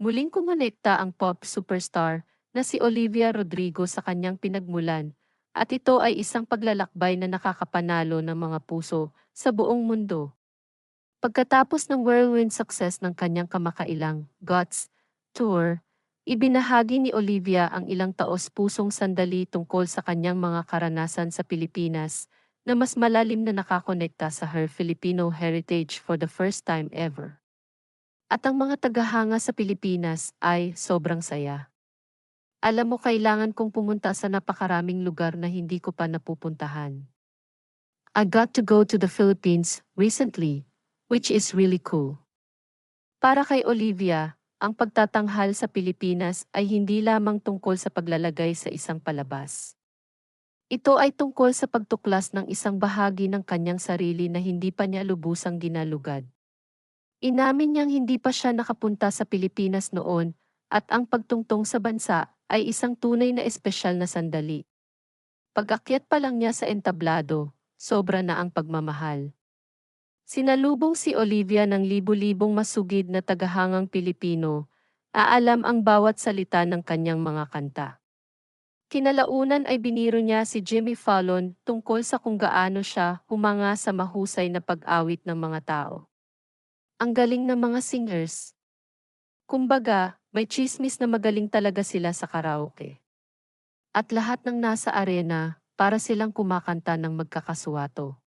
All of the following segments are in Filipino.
Muling kumonekta ang pop superstar na si Olivia Rodrigo sa kanyang pinagmulan, at ito ay isang paglalakbay na nakakapanalo ng mga puso sa buong mundo. Pagkatapos ng whirlwind success ng kanyang kamakailang Guts Tour, ibinahagi ni Olivia ang ilang taos-pusong sandali tungkol sa kanyang mga karanasan sa Pilipinas na mas malalim na nakakonekta sa her Filipino heritage for the first time ever. At ang mga tagahanga sa Pilipinas ay sobrang saya. Alam mo kailangan kong pumunta sa napakaraming lugar na hindi ko pa napupuntahan. I got to go to the Philippines recently, which is really cool. Para kay Olivia, ang pagtatanghal sa Pilipinas ay hindi lamang tungkol sa paglalagay sa isang palabas. Ito ay tungkol sa pagtuklas ng isang bahagi ng kanyang sarili na hindi pa niya lubusang ginalugad. Inamin niyang hindi pa siya nakapunta sa Pilipinas noon at ang pagtungtong sa bansa ay isang tunay na espesyal na sandali. Pag-akyat pa lang niya sa entablado, sobra na ang pagmamahal. Sinalubong si Olivia ng libu-libong masugid na tagahangang Pilipino, aalam ang bawat salita ng kanyang mga kanta. Kinalaunan ay biniro niya si Jimmy Fallon tungkol sa kung gaano siya humanga sa mahusay na pag-awit ng mga tao. Ang galing ng mga singers. Kumbaga, may chismis na magaling talaga sila sa karaoke. At lahat ng nasa arena, para silang kumakanta ng magkakasuwato.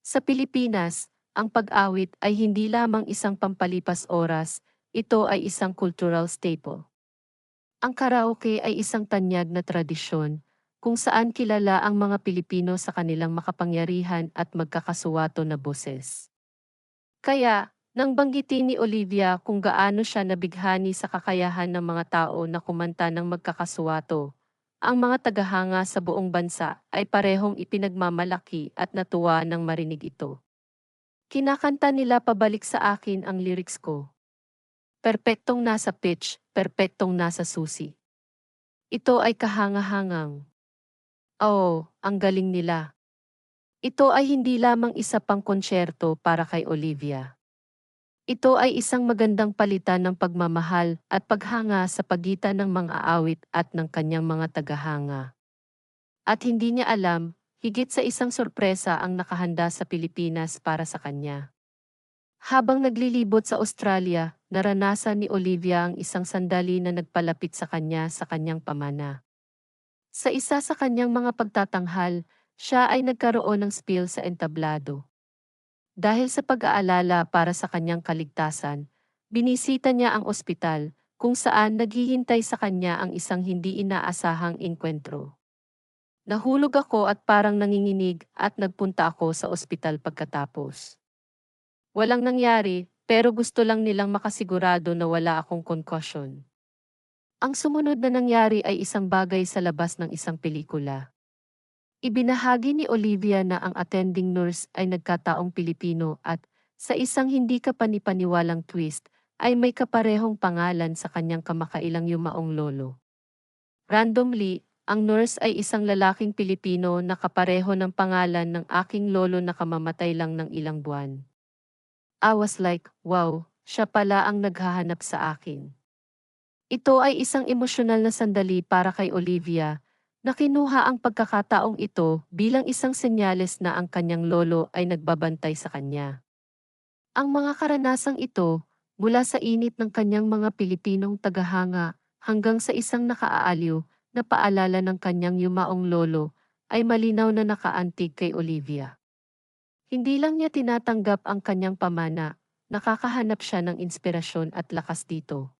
Sa Pilipinas, ang pag-awit ay hindi lamang isang pampalipas oras, ito ay isang cultural staple. Ang karaoke ay isang tanyag na tradisyon, kung saan kilala ang mga Pilipino sa kanilang makapangyarihan at magkakasuwato na boses. Kaya, nang banggitin ni Olivia kung gaano siya nabighani sa kakayahan ng mga tao na kumanta ng magkakasuwato, ang mga tagahanga sa buong bansa ay parehong ipinagmamalaki at natuwa nang marinig ito. Kinakanta nila pabalik sa akin ang lyrics ko. Perpektong nasa pitch, perpektong nasa susi. Ito ay kahangahangang. Oh, ang galing nila. Ito ay hindi lamang isa pang konsyerto para kay Olivia. Ito ay isang magandang palitan ng pagmamahal at paghanga sa pagitan ng mga awit at ng kanyang mga tagahanga. At hindi niya alam, higit sa isang sorpresa ang nakahanda sa Pilipinas para sa kanya. Habang naglilibot sa Australia, naranasan ni Olivia ang isang sandali na nagpalapit sa kanya sa kanyang pamana. Sa isa sa kanyang mga pagtatanghal, siya ay nagkaroon ng spill sa entablado. Dahil sa pag-aalala para sa kanyang kaligtasan, binisita niya ang ospital kung saan naghihintay sa kanya ang isang hindi inaasahang inkwentro. Nahulog ako at parang nanginginig at nagpunta ako sa ospital pagkatapos. Walang nangyari, pero gusto lang nilang makasigurado na wala akong concussion. Ang sumunod na nangyari ay isang bagay sa labas ng isang pelikula. Ibinahagi ni Olivia na ang attending nurse ay nagkataong Pilipino at, sa isang hindi kapanipaniwalang twist, ay may kaparehong pangalan sa kanyang kamakailang yumaong lolo. Randomly, ang nurse ay isang lalaking Pilipino na kapareho ng pangalan ng aking lolo na kamamatay lang ng ilang buwan. I was like, wow, siya pala ang naghahanap sa akin. Ito ay isang emosyonal na sandali para kay Olivia, na kinuha ang pagkakataong ito bilang isang senyales na ang kanyang lolo ay nagbabantay sa kanya. Ang mga karanasang ito, mula sa init ng kanyang mga Pilipinong tagahanga hanggang sa isang nakaaaliw na paalala ng kanyang yumaong lolo, ay malinaw na nakaantig kay Olivia. Hindi lang niya tinatanggap ang kanyang pamana, nakakahanap siya ng inspirasyon at lakas dito.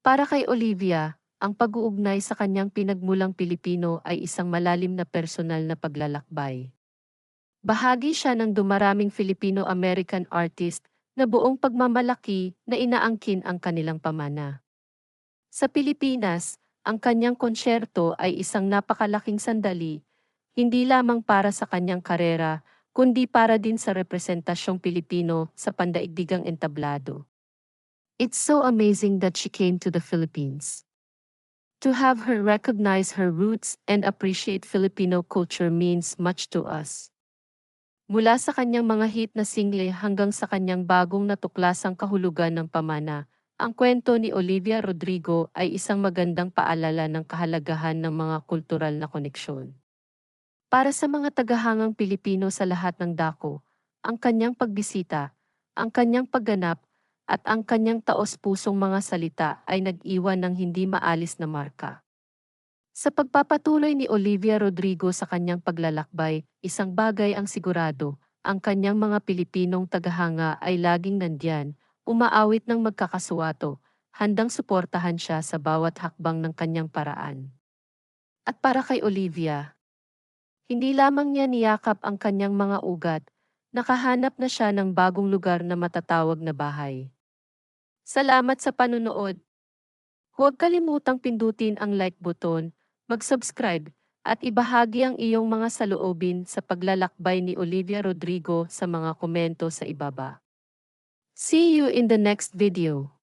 Para kay Olivia, ang pag-uugnay sa kanyang pinagmulang Pilipino ay isang malalim na personal na paglalakbay. Bahagi siya ng dumaraming Filipino-American artist na buong pagmamalaki na inaangkin ang kanilang pamana. Sa Pilipinas, ang kanyang konsyerto ay isang napakalaking sandali, hindi lamang para sa kanyang karera, kundi para din sa representasyong Pilipino sa pandaigdigang entablado. It's so amazing that she came to the Philippines. To have her recognize her roots and appreciate Filipino culture means much to us. Mula sa kanyang mga hit na single hanggang sa kanyang bagong natuklasang kahulugan ng pamana, Ang kwento ni Olivia Rodrigo ay isang magandang paalala ng kahalagahan ng mga kultural na koneksyon. Para sa mga tagahangang Pilipino sa lahat ng dako, ang kanyang pagbisita, ang kanyang pagganap, at ang kanyang taos-pusong mga salita ay nag-iwan ng hindi maalis na marka. Sa pagpapatuloy ni Olivia Rodrigo sa kanyang paglalakbay, isang bagay ang sigurado, ang kanyang mga Pilipinong tagahanga ay laging nandyan, umaawit ng magkakasuwato, handang suportahan siya sa bawat hakbang ng kanyang paraan. At para kay Olivia, hindi lamang niya niyakap ang kanyang mga ugat, nakahanap na siya ng bagong lugar na matatawag na bahay. Salamat sa panunood. Huwag kalimutang pindutin ang like button, mag-subscribe, at ibahagi ang iyong mga saloobin sa paglalakbay ni Olivia Rodrigo sa mga komento sa ibaba. See you in the next video.